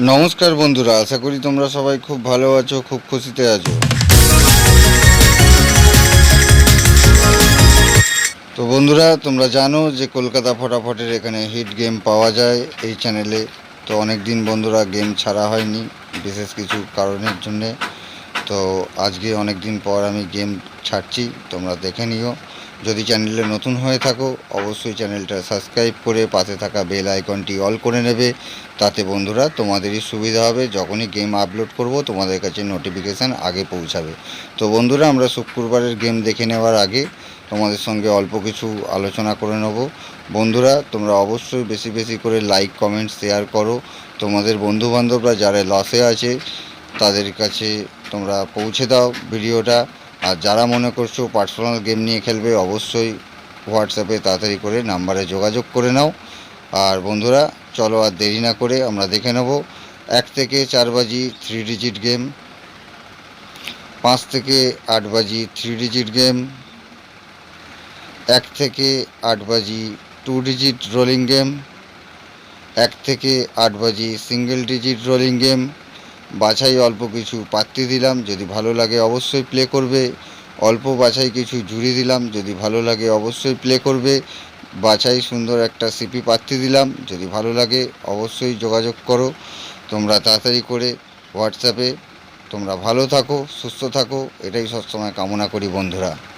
নমস্কার বন্ধুরা, আশা করি তোমরা সবাই খুব ভালো আছো, খুব খুশিতে আছো। তো বন্ধুরা, তোমরা জানো যে কলকাতা ফটাফটের এখানে হিট গেম পাওয়া যায় এই চ্যানেলে তো অনেক দিন বন্ধুরা গেম ছাড়া হয়নি, বিশেষ কিছু কারণের জন্যে। তো আজকে অনেক দিন পর আমি গেম ছাড়ছি, তোমরা দেখে নিও। যদি চ্যানেলে নতুন হয়ে থাকো, অবশ্যই চ্যানেলটা সাবস্ক্রাইব করে পাশে থাকা বেল আইকনটি অল করে নেবে। তাতে বন্ধুরা, তোমাদেরই সুবিধা হবে। যখনই গেম আপলোড করব, তোমাদের কাছে নোটিফিকেশান আগে পৌঁছাবে। তো বন্ধুরা, আমরা শুক্রবারের গেম দেখে নেওয়ার আগে তোমাদের সঙ্গে অল্প কিছু আলোচনা করে নেব। বন্ধুরা, তোমরা অবশ্যই বেশি বেশি করে লাইক কমেন্ট শেয়ার করো। তোমাদের বন্ধুবান্ধবরা যারা লসে আছে, তাদের কাছে তোমরা পৌঁছে দাও ভিডিওটা। আর যারা মনে করছ পার্সোনাল গেম নিয়ে খেলবে, অবশ্যই হোয়াটসঅ্যাপে তাড়াতাড়ি করে নাম্বারে যোগাযোগ করে নাও। আর বন্ধুরা, চলো আর দেরি না করে আমরা দেখে নেব এক থেকে চার বাজি থ্রি ডিজিট গেম পাঁচ থেকে আট বাজি থ্রি ডিজিট গেম এক থেকে আট বাজি টু ডিজিট রোলিং গেম এক থেকে আট বাজি সিঙ্গেল ডিজিট রোলিং গেম বাছাই অল্প কিছু পাত্তি দিলাম, যদি ভালো লাগে অবশ্যই প্লে করবে। অল্প বাছাই কিছু জুড়ি দিলাম, যদি ভালো লাগে অবশ্যই প্লে করবে। বাছাই সুন্দর একটা সিপি পাত্তি দিলাম, যদি ভালো লাগে অবশ্যই যোগাযোগ করো। তোমরা তাড়াতাড়ি করে হোয়াটসঅ্যাপে তোমরা ভালো থাকো, সুস্থ থাকো, এটাই সবসময় কামনা করি বন্ধুরা।